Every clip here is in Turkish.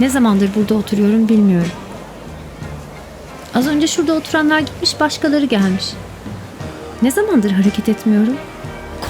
Ne zamandır burada oturuyorum bilmiyorum. Az önce şurada oturanlar gitmiş başkaları gelmiş. Ne zamandır hareket etmiyorum?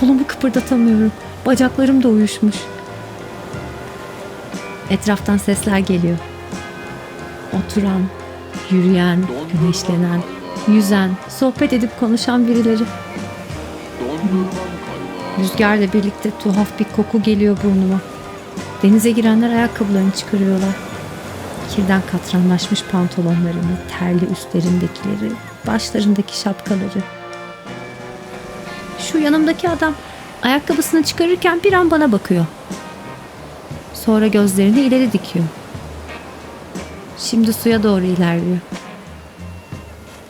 Kolumu kıpırdatamıyorum. Bacaklarım da uyuşmuş. Etraftan sesler geliyor. Oturan, yürüyen, güneşlenen, yüzen, sohbet edip konuşan birileri. Rüzgarla birlikte tuhaf bir koku geliyor burnuma. Denize girenler ayakkabılarını çıkarıyorlar. Kirden katranlaşmış pantolonlarını, terli üstlerindekileri, başlarındaki şapkaları. Şu yanımdaki adam ayakkabısını çıkarırken bir an bana bakıyor. Sonra gözlerini ileri dikiyor. Şimdi suya doğru ilerliyor.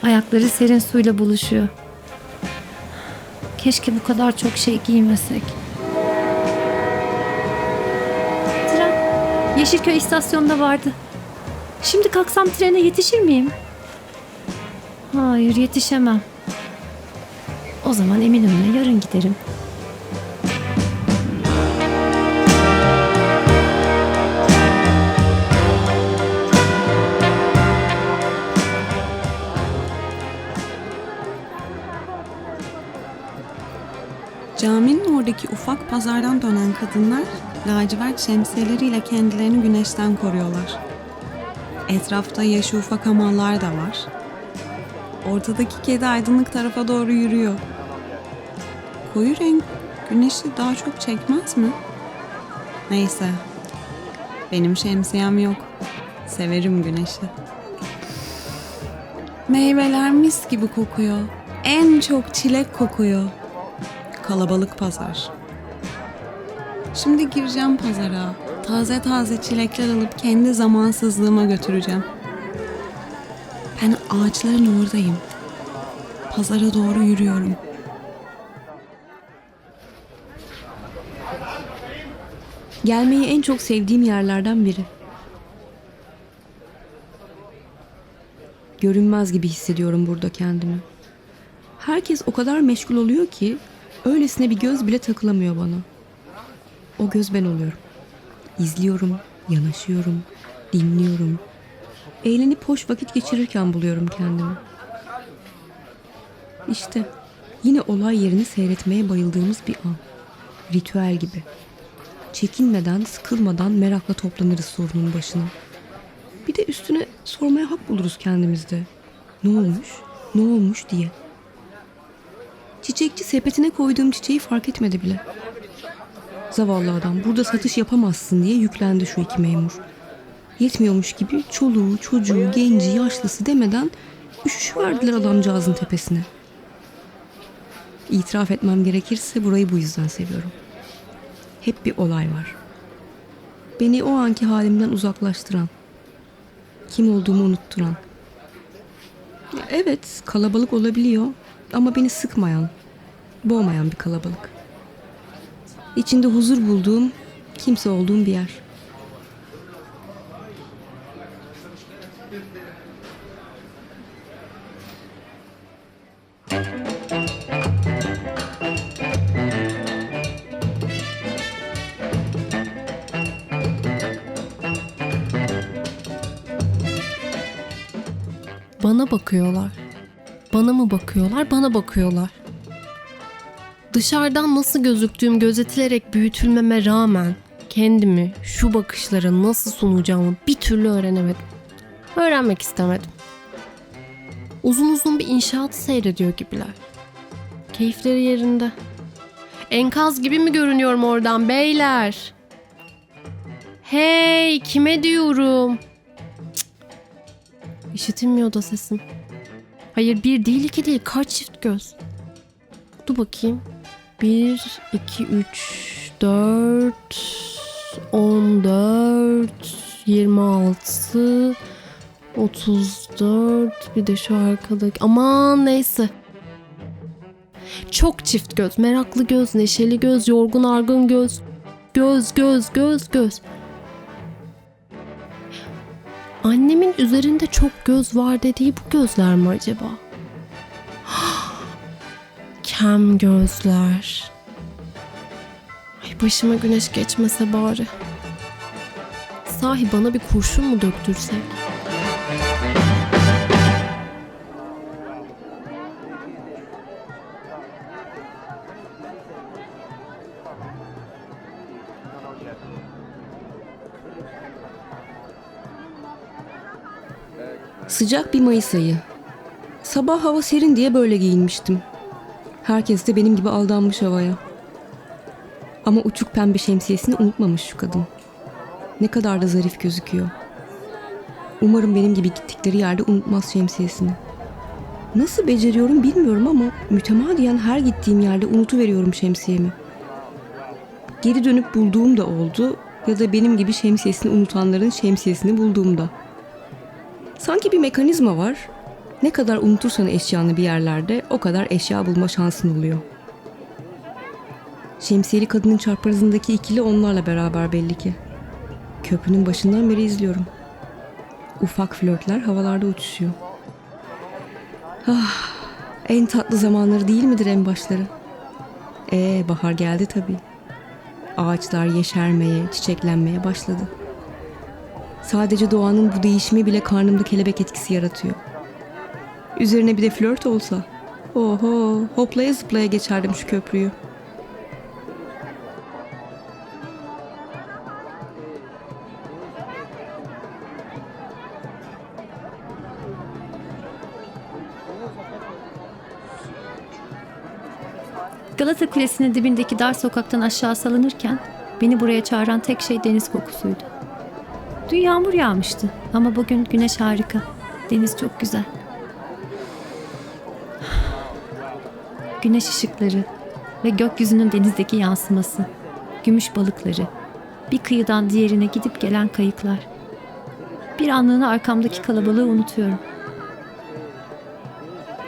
Ayakları serin suyla buluşuyor. Keşke bu kadar çok şey giymesek. Yeşilköy istasyonunda vardı. Şimdi kalksam trene yetişir miyim? Hayır yetişemem. O zaman Eminönü'ne yarın giderim. Caminin oradaki ufak pazardan dönen kadınlar lacivert şemsiyeleriyle kendilerini güneşten koruyorlar. Etrafta yaşı ufak hamallar da var. Ortadaki kedi aydınlık tarafa doğru yürüyor. Koyu renk güneşi daha çok çekmez mi? Neyse. Benim şemsiyem yok. Severim güneşi. Meyveler mis gibi kokuyor. En çok çilek kokuyor. Kalabalık pazar. Şimdi gireceğim pazara. Taze taze çilekler alıp kendi zamansızlığıma götüreceğim. Ben ağaçların oradayım. Pazara doğru yürüyorum. Gelmeyi en çok sevdiğim yerlerden biri. Görünmez gibi hissediyorum burada kendimi. Herkes o kadar meşgul oluyor ki öylesine bir göz bile takılamıyor bana. O göz ben oluyorum. İzliyorum, yanaşıyorum, dinliyorum. Eğlenip hoş vakit geçirirken buluyorum kendimi. İşte yine olay yerini seyretmeye bayıldığımız bir an. Ritüel gibi. Çekinmeden, sıkılmadan merakla toplanırız sorunun başına. Bir de üstüne sormaya hak buluruz kendimizde. Ne olmuş, ne olmuş diye. Çiçekçi sepetine koyduğum çiçeği fark etmedi bile. Zavallı adam burada satış yapamazsın diye yüklendi şu iki memur. Yetmiyormuş gibi çoluğu, çocuğu, genci, yaşlısı demeden üşüşü verdiler adamcağızın tepesine. İtiraf etmem gerekirse burayı bu yüzden seviyorum. Hep bir olay var. Beni o anki halimden uzaklaştıran, kim olduğumu unutturan. Evet, kalabalık olabiliyor ama beni sıkmayan, boğmayan bir kalabalık. İçinde huzur bulduğum, kimse olduğum bir yer. Bana bakıyorlar. Bana mı bakıyorlar? Bana bakıyorlar. Dışarıdan nasıl gözüktüğüm gözetilerek büyütülmeme rağmen kendimi şu bakışlara nasıl sunacağımı bir türlü öğrenemedim. Öğrenmek istemedim. Uzun uzun bir inşaat seyrediyor gibiler. Keyifleri yerinde. Enkaz gibi mi görünüyorum oradan beyler? Hey kime diyorum? İşitilmiyor da sesim. Hayır bir değil iki değil kaç çift göz. Dur bakayım. Bir, iki, üç, dört, on dört, yirmi altı, otuz dört. Bir de şu arkadaki. Aman neyse. Çok çift göz, meraklı göz, neşeli göz, yorgun argın göz. Göz, göz, göz, göz. Annemin üzerinde çok göz var dediği bu gözler mi acaba? Kem gözler. Ay başıma güneş geçmese bari. Sahi bana bir kurşun mu döktürsek? Sıcak bir Mayıs ayı. Sabah hava serin diye böyle giyinmiştim. Herkes de benim gibi aldanmış havaya. Ama uçuk pembe şemsiyesini unutmamış şu kadın. Ne kadar da zarif gözüküyor. Umarım benim gibi gittikleri yerde unutmaz şemsiyesini. Nasıl beceriyorum bilmiyorum ama mütemadiyen her gittiğim yerde unutuveriyorum şemsiyemi. Geri dönüp bulduğum da oldu ya da benim gibi şemsiyesini unutanların şemsiyesini bulduğumda. Sanki bir mekanizma var. Ne kadar unutursan eşyanı bir yerlerde o kadar eşya bulma şansın oluyor. Şemsiyeli kadının çarpazındaki ikili onlarla beraber belli ki. Köprünün başından beri izliyorum. Ufak flörtler havalarda uçuşuyor. Ah, en tatlı zamanları değil midir en başları? Ee, bahar geldi tabii. Ağaçlar yeşermeye, çiçeklenmeye başladı. Sadece doğanın bu değişimi bile karnımda kelebek etkisi yaratıyor. Üzerine bir de flört olsa. Oho, hoplaya zıplaya geçerdim şu köprüyü. Galata Kulesi'nin dibindeki dar sokaktan aşağı salınırken beni buraya çağıran tek şey deniz kokusuydu. Dün yağmur yağmıştı ama bugün güneş harika. Deniz çok güzel. Güneş ışıkları ve gökyüzünün denizdeki yansıması, gümüş balıkları, bir kıyıdan diğerine gidip gelen kayıklar. Bir anlığına arkamdaki kalabalığı unutuyorum.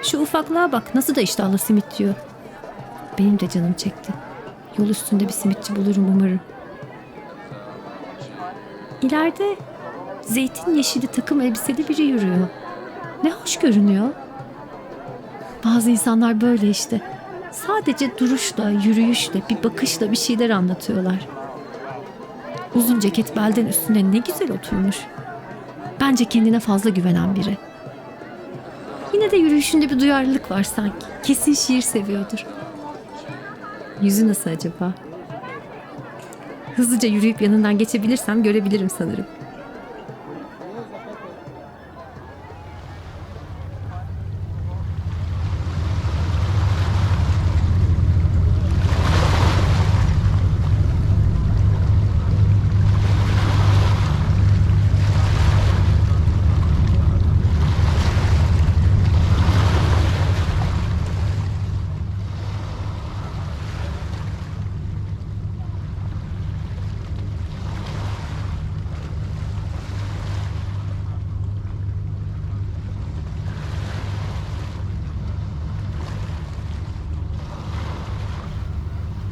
Şu ufaklığa bak nasıl da iştahlı simit diyor. Benim de canım çekti. Yol üstünde bir simitçi bulurum umarım. İleride zeytin yeşili takım elbiseli biri yürüyor. Ne hoş görünüyor. Bazı insanlar böyle işte. Sadece duruşla, yürüyüşle, bir bakışla bir şeyler anlatıyorlar. Uzun ceket belden üstüne ne güzel oturmuş. Bence kendine fazla güvenen biri. Yine de yürüyüşünde bir duyarlılık var sanki. Kesin şiir seviyordur. Yüzü nasıl acaba? Hızlıca yürüyüp yanından geçebilirsem görebilirim sanırım.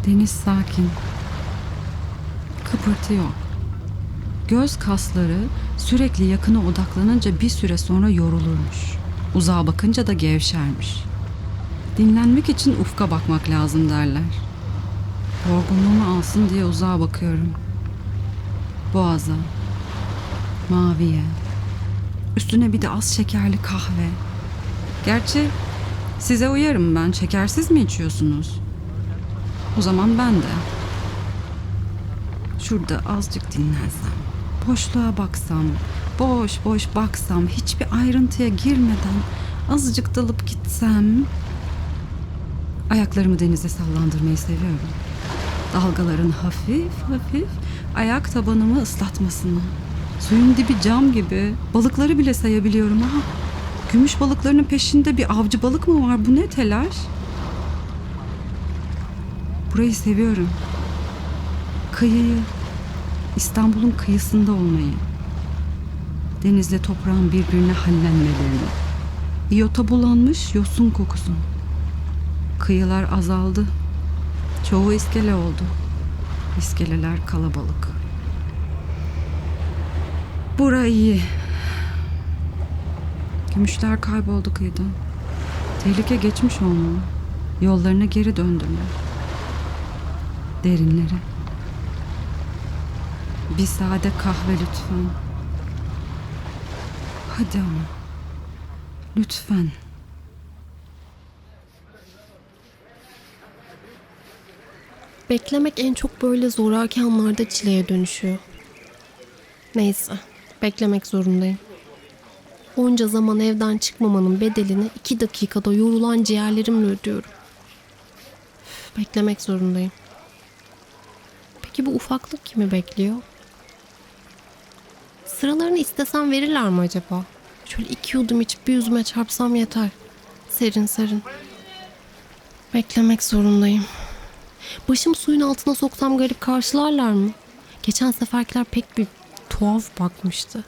Deniz sakin. Kıpırtı yok. Göz kasları sürekli yakına odaklanınca bir süre sonra yorulurmuş. Uzağa bakınca da gevşermiş. Dinlenmek için ufka bakmak lazım derler. Yorgunluğumu alsın diye uzağa bakıyorum. Boğaza, maviye, üstüne bir de az şekerli kahve. Gerçi size uyarım ben. Şekersiz mi içiyorsunuz? O zaman ben de. Şurada azıcık dinlensem, boşluğa baksam, boş boş baksam, hiçbir ayrıntıya girmeden azıcık dalıp gitsem. Ayaklarımı denize sallandırmayı seviyorum. Dalgaların hafif hafif ayak tabanımı ıslatmasını. Suyun dibi cam gibi. Balıkları bile sayabiliyorum ha. Gümüş balıklarının peşinde bir avcı balık mı var? Bu ne telaş? Burayı seviyorum. Kıyıyı, İstanbul'un kıyısında olmayı. Denizle toprağın birbirine hallenmelerini. İyota bulanmış yosun kokusu. Kıyılar azaldı. Çoğu iskele oldu. İskeleler kalabalık. Bura iyi. Gümüşler kayboldu kıyıdan. Tehlike geçmiş olmalı. Yollarına geri döndüler derinlere. Bir sade kahve lütfen. Hadi ama. Lütfen. Beklemek en çok böyle zoraki anlarda çileye dönüşüyor. Neyse, beklemek zorundayım. Onca zaman evden çıkmamanın bedelini iki dakikada yorulan ciğerlerimle ödüyorum. Beklemek zorundayım. Peki bu ufaklık kimi bekliyor? Sıralarını istesem verirler mi acaba? Şöyle iki yudum içip bir yüzüme çarpsam yeter. Serin serin. Beklemek zorundayım. Başım suyun altına soksam garip karşılarlar mı? Geçen seferkiler pek bir tuhaf bakmıştı.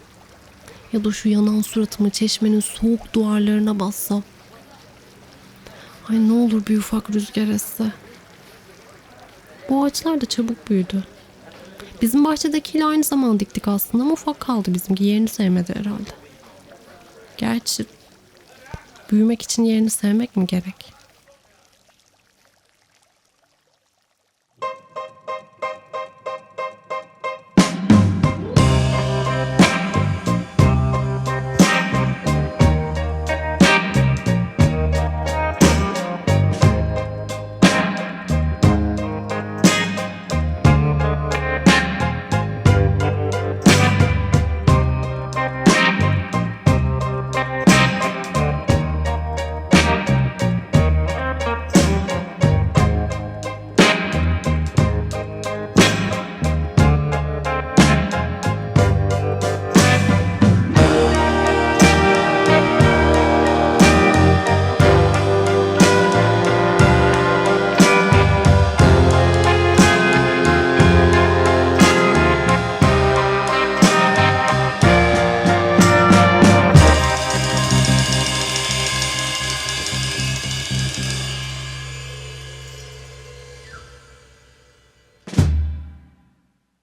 Ya da şu yanan suratımı çeşmenin soğuk duvarlarına bassam. Ay ne olur bir ufak rüzgar esse. Bu ağaçlar da çabuk büyüdü. Bizim bahçedekiyle aynı zaman diktik aslında ama ufak kaldı bizimki. Yerini sevmedi herhalde. Gerçi büyümek için yerini sevmek mi gerek?